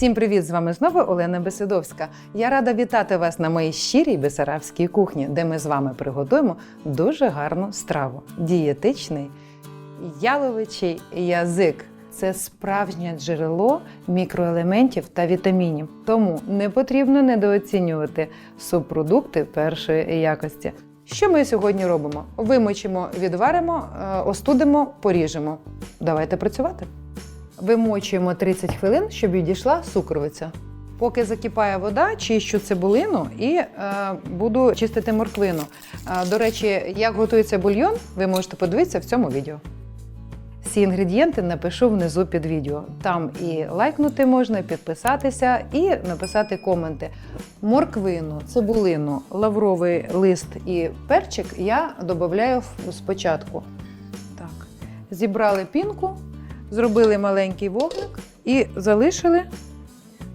Всім привіт! З вами знову Олена Бесидовська. Я рада вітати вас на моїй щирій бесарабській кухні, де ми з вами приготуємо дуже гарну страву дієтичний яловичий язик. Це справжнє джерело мікроелементів та вітамінів. Тому не потрібно недооцінювати субпродукти першої якості. Що ми сьогодні робимо? Вимочимо, відваримо, е, остудимо, поріжемо. Давайте працювати. Вимочуємо 30 хвилин, щоб відійшла сукровиця. Поки закипає вода, чищу цибулину і е, буду чистити морквину. Е, до речі, як готується бульйон, ви можете подивитися в цьому відео. Всі інгредієнти напишу внизу під відео. Там і лайкнути можна, підписатися, і написати коменти. Морквину, цибулину, лавровий лист і перчик я додаю спочатку. Так. Зібрали пінку, зробили маленький вогник і залишили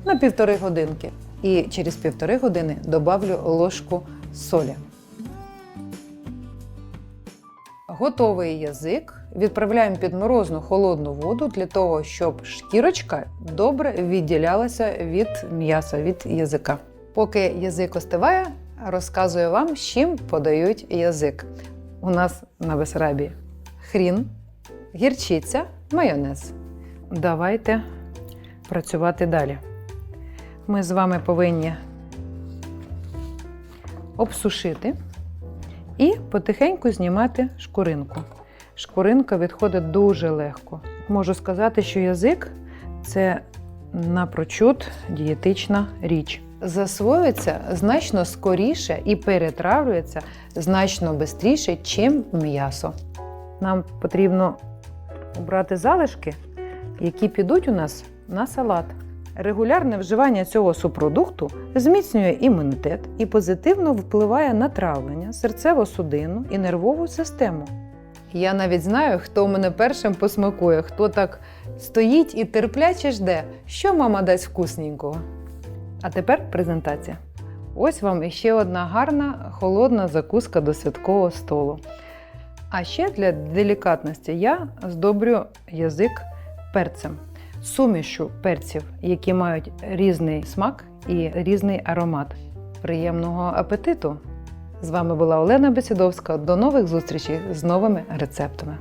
на півтори годинки. І через півтори години добавлю ложку солі. Готовий язик відправляємо під морозну холодну воду для того, щоб шкірочка добре відділялася від м'яса, від язика. Поки язик остиває, розказую вам, з чим подають язик. У нас на Бесарабії хрін, гірчиця, майонез. Давайте працювати далі. Ми з вами повинні обсушити і потихеньку знімати шкуринку. Шкуринка відходить дуже легко. Можу сказати, що язик це напрочуд дієтична річ. Засвоюється значно скоріше і перетравлюється значно швидше, чим м'ясо. Нам потрібно обрати залишки, які підуть у нас на салат. Регулярне вживання цього субпродукту зміцнює імунітет і позитивно впливає на травлення, серцево-судинну і нервову систему. Я навіть знаю, хто мене першим посмакує, хто так стоїть і терпляче жде, що мама дасть вкусненького. А тепер презентація. Ось вам іще одна гарна холодна закуска до святкового столу. А ще для делікатності я здобрю язик перцем, сумішу перців, які мають різний смак і різний аромат. Приємного апетиту! З вами була Олена Бесідовська. До нових зустрічей з новими рецептами.